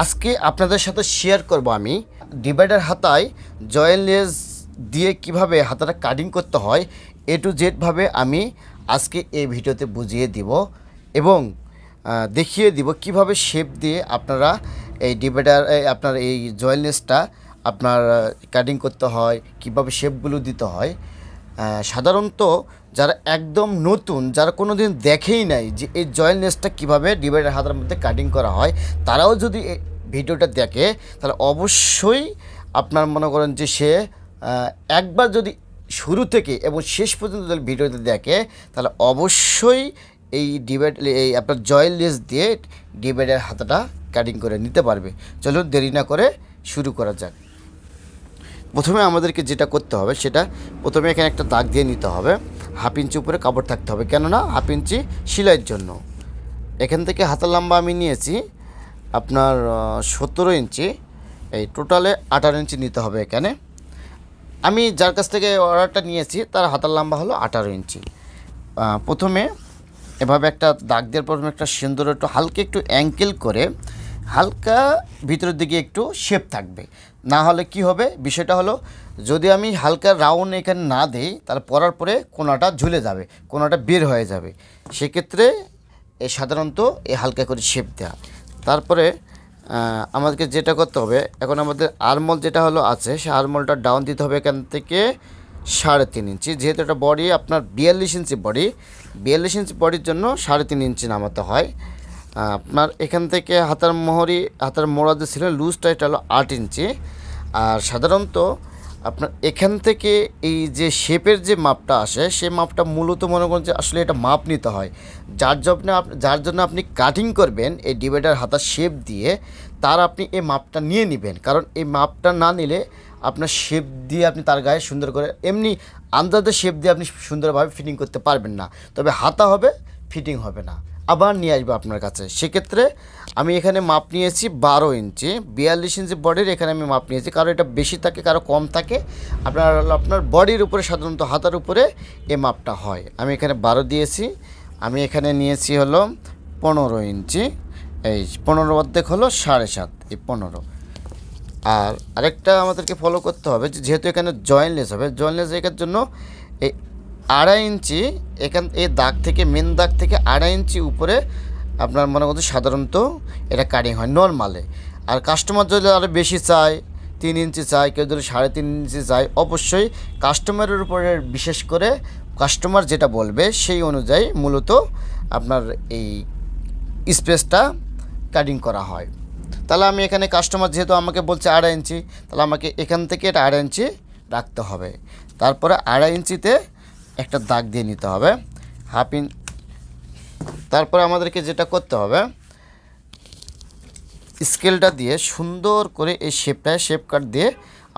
আজকে আপনাদের সাথে শেয়ার করব আমি ডিভাইডার হাতায় জয়েল লেস দিয়ে কীভাবে হাতাটা কাটিং করতে হয় এ টু জেডভাবে আমি আজকে এই ভিডিওতে বুঝিয়ে দিব এবং দেখিয়ে দিব কীভাবে শেপ দিয়ে আপনারা এই ডিভাইডার আপনার এই জয়েল লেসটা আপনার কাটিং করতে হয়, কীভাবে শেপগুলো দিতে হয়। সাধারণত যারা একদম নতুন, যারা কোনো দিন দেখেই নাই যে এই জয়েল নেসটা কীভাবে ডিভাইডার হাতের মধ্যে কাটিং করা হয়, তারাও যদি ভিডিওটা দেখে, তাহলে অবশ্যই আপনার মনে করেন যে সে একবার যদি শুরু থেকে এবং শেষ পর্যন্ত যদি ভিডিওতে দেখে, তাহলে অবশ্যই এই ডিভাইড, এই আপনার জয়েল লেস দিয়ে ডিভাইডার হাতাটা কাটিং করে নিতে পারবে। চলুন দেরি না করে শুরু করা যাক। প্রথমে আমাদেরকে যেটা করতে হবে সেটা প্রথমে এখানে একটা দাগ দিয়ে নিতে হবে। হাফ ইঞ্চি উপরে কাপড় থাকতে হবে। কেননা হাফ ইঞ্চি সেলাইয়ের জন্য। এখান থেকে হাতার লম্বা আমি নিয়েছি আপনার সতেরো ইঞ্চি। এই টোটালে আঠারো ইঞ্চি নিতে হবে এখানে। আমি যার কাছ থেকে অর্ডারটা নিয়েছি, তার হাতার লম্বা হলো আঠারো ইঞ্চি। প্রথমে এভাবে একটা দাগ দেওয়ার প্রথমে একটা সুন্দর একটু হালকা একটু অ্যাঙ্কেল করে হালকা ভিতরের দিকে একটু শেপ থাকবে। না হলে কি হবে? বিষয়টা হলো, যদি আমি হালকা রাউন্ড এখানে না দিই, তাহলে পরার পরে কোনাটা ঝুলে যাবে, কোনাটা বের হয়ে যাবে। সেক্ষেত্রে এ সাধারণত এই হালকা করে শেপ দেওয়া তারপরে আমাদেরকে যেটা করতে হবে, এখন আমাদের আরমল যেটা হলো আছে, সে আরমলটা ডাউন দিতে হবে এখান থেকে সাড়ে তিন ইঞ্চি। যেহেতু এটা বডি আপনার বিয়াল্লিশ ইঞ্চি বডি বিয়াল্লিশ ইঞ্চি বডির জন্য সাড়ে তিন ইঞ্চি নামাতে হয়। আপনার এখান থেকে হাতার মোহরি, হাতার মোড়া যে ছিল লুজটা এটা হলো আট ইঞ্চি। আর সাধারণত আপনার এখান থেকে এই যে শেপের যে মাপটা আসে, সে মাপটা মূলত মনে করেন যে আসলে এটা মাপ নিতে হয়। যার জন্য যার জন্য আপনি কাটিং করবেন এই ডিভাইডার হাতার শেপ দিয়ে, তার আপনি এই মাপটা নিয়ে নেবেন। কারণ এই মাপটা না নিলে আপনার শেপ দিয়ে আপনি তার গায়ে সুন্দর করে, এমনি আন্দাজে শেপ দিয়ে আপনি সুন্দরভাবে ফিটিং করতে পারবেন না। তবে হাতা হবে ফিটিং হবে না। আবার নিয়ে আসব আপনার কাছে। সেক্ষেত্রে আমি এখানে মাপ নিয়েছি বারো ইঞ্চি, বিয়াল্লিশ ইঞ্চি বডির এখানে আমি মাপ নিয়েছি। কারও এটা বেশি থাকে, কারও কম থাকে। আপনার আপনার বডির উপরে, সাধারণত হাতার উপরে এ মাপটা হয়। আমি এখানে বারো দিয়েছি। আমি এখানে নিয়েছি হলো পনেরো ইঞ্চি। এই পনেরো অর্ধেক হলো সাড়ে সাত, এই পনেরো। আর আরেকটা আমাদেরকে ফলো করতে হবে যেহেতু এখানে জয়েন্টলেস হবে জয়েন্টলেস এটার জন্য এই আড়াই ইঞ্চি, এখান এই দাগ থেকে মেন দাগ থেকে আড়াই ইঞ্চি উপরে আপনার মনে করতে সাধারণত এটা কাটিং হয় নর্মালে আর কাস্টমার যদি আরও বেশি চায়, তিন ইঞ্চি চায়, কেউ যদি সাড়ে তিন ইঞ্চি চায়, অবশ্যই কাস্টমারের উপরে বিশেষ করে কাস্টমার যেটা বলবে সেই অনুযায়ী মূলত আপনার এই স্পেসটা কাটিং করা হয়। তাহলে আমি এখানে কাস্টমার যেহেতু আমাকে বলছে আড়াই ইঞ্চি, তাহলে আমাকে এখান থেকে এটা আড়াই ইঞ্চি রাখতে হবে। তারপরে আড়াই ইঞ্চিতে একটা দাগ দিয়ে নিতে হবে, হাফ ইঞ্চ তারপরে আমাদেরকে যেটা করতে হবে, স্কেলটা দিয়ে সুন্দর করে এই শেপটা শেপ কাট দিয়ে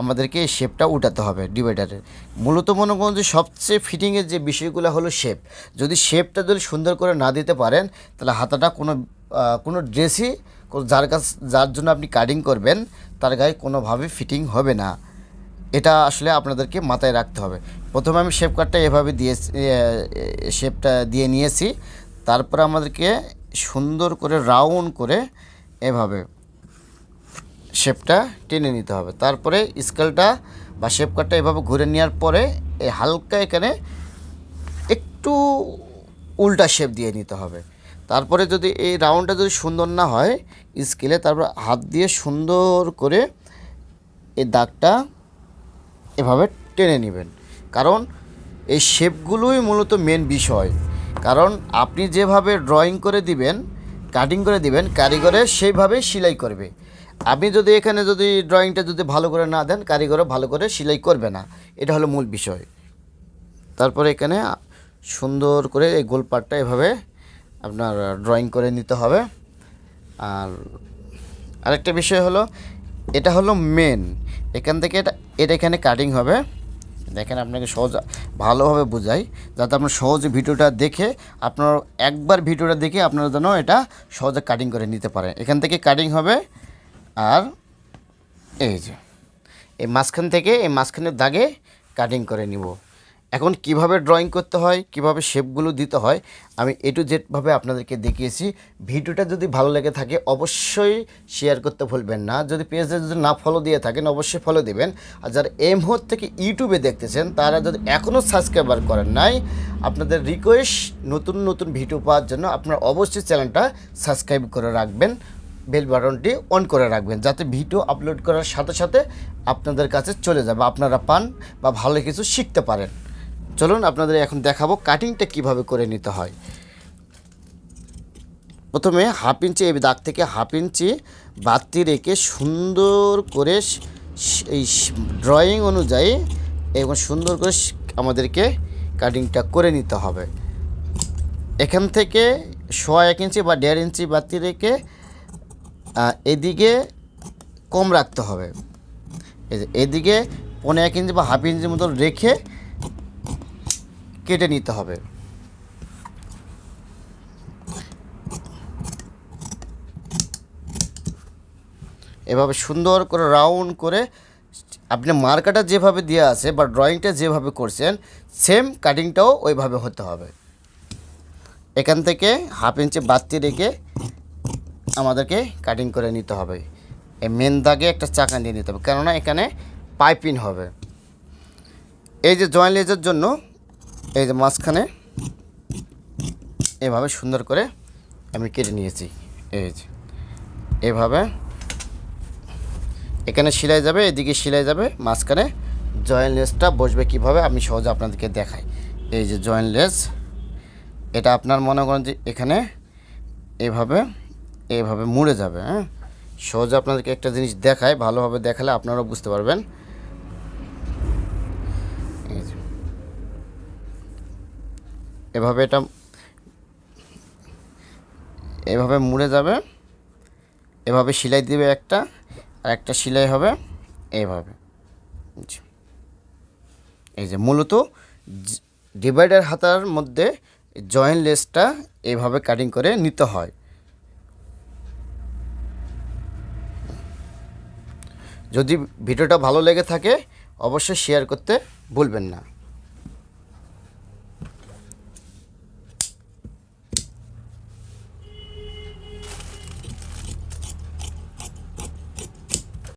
আমাদেরকে এই শেপটা উঠাতে হবে ডিভাইডারের মূলত মনে করুন যে সবচেয়ে ফিটিংয়ের যে বিষয়গুলো হলো শেপ যদি শেপটা যদি সুন্দর করে না দিতে পারেন, তাহলে হাতাটা কোনো কোনো ড্রেসই যার কাছ, যার জন্য আপনি কাটিং করবেন, তার গায়ে কোনোভাবে ফিটিং হবে না। এটা আসলে আপনাদেরকে মাথায় রাখতে হবে। প্রথমে আমি শেপ কাটটা এভাবে দিয়ে শেপটা দিয়ে নিয়েছি। তারপরে আমাদেরকে সুন্দর করে রাউন্ড করে এভাবে শেপটা টেনে নিতে হবে। তারপরে স্কেলটা বা শেপ কাটটা এভাবে ঘুরে নেওয়ার পরে এই হালকা এখানে একটু উল্টা শেপ দিয়ে নিতে হবে। তারপরে যদি এই রাউন্ডটা যদি সুন্দর না হয় স্কেলে তারপর হাত দিয়ে সুন্দর করে এই দাগটা এভাবে টেনে নেবেন। কারণ এই শেপগুলোই মূলত মেন বিষয়। কারণ আপনি যেভাবে ড্রয়িং করে দিবেন কাটিং করে দিবেন, কারিগরে সেইভাবে সেলাই করবে। আপনি যদি এখানে যদি ড্রয়িংটা যদি ভালো করে না দেন কারিগরে ভালো করে সেলাই করবে না। এটা হলো মূল বিষয়। তারপরে এখানে সুন্দর করে এই গোল পাটটা এভাবে আপনার ড্রয়িং করে নিতে হবে। আর আরেকটা বিষয় হলো, এটা হলো মেন এখান থেকে এটা এটা এখানে কাটিং হবে। দেখেন আপনাকে সহজ ভালোভাবে বোঝাই, যাতে আপনার সহজে ভিডিওটা দেখে আপনার একবার ভিডিওটা দেখে আপনারা যেন এটা সহজে কাটিং করে নিতে পারেন। এখান থেকে কাটিং হবে আর এই যে, এই মাঝখান থেকে এই মাঝখানের দাগে কাটিং করে নিব। এখন কীভাবে ড্রয়িং করতে হয়, কীভাবে শেপগুলো দিতে হয়, আমি এ টু জেডভাবে আপনাদেরকে দেখিয়েছি। ভিডিওটা যদি ভালো লেগে থাকে, অবশ্যই শেয়ার করতে ভুলবেন না। যদি পেজে যদি না ফলো দিয়ে থাকেন, অবশ্যই ফলো দিবেন। আর যারা এই মুহূর্ত থেকে ইউটিউবে দেখতেছেন, তারা যদি এখনও সাবস্ক্রাইবার করেন নাই, আপনাদের রিকোয়েস্ট নতুন নতুন ভিডিও পাওয়ার জন্য আপনারা অবশ্যই চ্যানেলটা সাবস্ক্রাইব করে রাখবেন বেল বাটনটি অন করে রাখবেন, যাতে ভিডিও আপলোড করার সাথে সাথে আপনাদের কাছে চলে যাবে আপনারা পান বা ভালো কিছু শিখতে পারেন। চলুন আপনাদের এখন দেখাবো কাটিংটা কীভাবে করে নিতে হয়। প্রথমে হাফ ইঞ্চি এই দাগ থেকে হাফ ইঞ্চি বাতি রেখে সুন্দর করে এই ড্রয়িং অনুযায়ী এবং সুন্দর করে আমাদেরকে কাটিংটা করে নিতে হবে। এখান থেকে সোয়া এক ইঞ্চি বা দেড় ইঞ্চি বাতি রেখে এদিকে কম রাখতে হবে। এদিকে পনেরো এক ইঞ্চি বা হাফ ইঞ্চির মতো রেখে কেটে নিতে হবে। এভাবে সুন্দর করে রাউন্ড করে আপনি মার্কাটা যেভাবে দেওয়া আছে বা ড্রয়িংটা যেভাবে করছেন সেম কাটিংটাও ওইভাবে হতে হবে। এখান থেকে হাফ ইঞ্চি বাড়তি রেখে আমাদেরকে কাটিং করে নিতে হবে। এই মেন দাগে একটা চাকা দিয়ে নিতে হবে, কেননা এখানে পাইপিং হবে। এই যে জয়েন্ট লেজের জন্য এই যে মাঝখানে, এভাবে সুন্দর করে আমি কেটে নিয়েছি। এই যে, এভাবে। এখানে সেলাই যাবে, এদিকে সেলাই যাবে, মাঝখানে জয়েন্ট লেসটা বসবে কীভাবে আমি সহজে আপনাদেরকে দেখাই। এই যে জয়েন্ট লেস, এটা আপনার মনে করেন যে এখানে এভাবে এভাবে মুড়ে যাবে হ্যাঁ? সহজে আপনাদেরকে একটা জিনিস দেখায়, ভালোভাবে দেখালে আপনারাও বুঝতে পারবেন এই যে। এভাবে এটা এভাবে মুড়ে যাবে, এভাবে সেলাই দিবে একটা, আর একটা সেলাই হবে এইভাবে। এই যে মূলত ডিভাইডার হাতার মধ্যে জয়েন্ট লেসটা এইভাবে কাটিং করে নিতে হয়। যদি ভিডিওটা ভালো লেগে থাকে, অবশ্যই শেয়ার করতে ভুলবেন না।